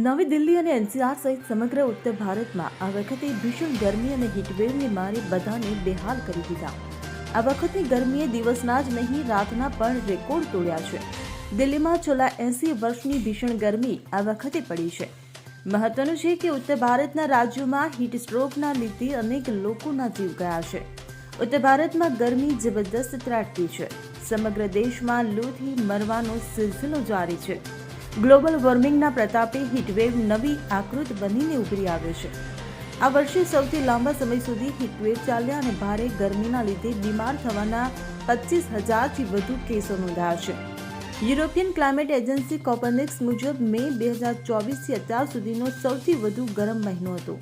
નવી દિલ્હી અને એનસીઆર સહિત સમગ્ર ઉત્તર ભારતમાં આ વખતે ભીષણ ગરમી અને હીટવેવની મારે બધાને બેહાલ કરી દીધા. આ વખતની ગરમીએ દિવસના જ નહીં, રાતના પણ રેકોર્ડ તોડ્યા છે. દિલ્હીમાં છેલ્લા એસી વર્ષની ભીષણ ગરમી આ વખતે પડી છે. મહત્વનું છે કે ઉત્તર ભારતના રાજ્યોમાં હીટ સ્ટ્રોકના લીધે અનેક લોકોના જીવ ગયા છે. ઉત્તર ભારતમાં ગરમી જબરદસ્ત ત્રાટતી છે. સમગ્ર દેશમાં લૂથી મરવાનો સિલસિલો જારી છે. ગ્લોબલ વોર્મિંગના પ્રતાપે હીટવેવ નવી આકૃત બનીને ઉભરી આવ્યો છે. આ વર્ષે સૌથી લાંબા સમય સુધી હીટવેવ ચાલ્યા અને ભારે ગરમીના લીધે બીમાર થવાના પચીસ હજારથી વધુ કેસો નોંધાયા છે. યુરોપિયન ક્લાઇમેટ એજન્સી કોપરનિક્સ મુજબ મે બે હજાર ચોવીસથી અત્યાર સુધીનો સૌથી વધુ ગરમ મહિનો હતો.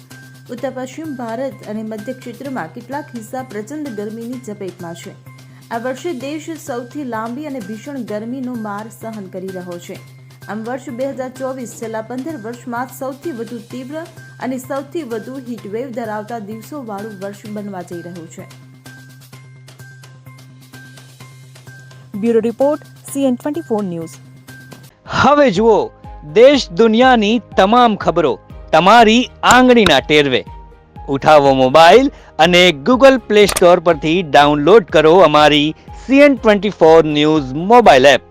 ઉત્તર પશ્ચિમ ભારત અને મધ્ય ક્ષેત્રમાં કેટલાક હિસ્સા પ્રચંડ ગરમીની ઝપેટમાં છે. આ વર્ષે દેશ સૌથી લાંબી અને ભીષણ ગરમીનો માર સહન કરી રહ્યો છે. આમ વર્ષ બે હજાર ચોવીસ છેલ્લા પંદર વર્ષમાં સૌથી વધુ તીવ્ર અને સૌથી વધુ હીટવેવ ધરાવતા દિવસોવાળું વર્ષ બનવા જઈ રહ્યું છે. Bureau report CN twenty four news. હવે જુઓ, દેશ દુનિયાની તમામ ખબરો તમારી આંગળીના ટેરવે. ઉઠાવો મોબાઈલ અને ગૂગલ પ્લે સ્ટોર પરથી ડાઉનલોડ કરો અમારી CN twenty four news mobile app.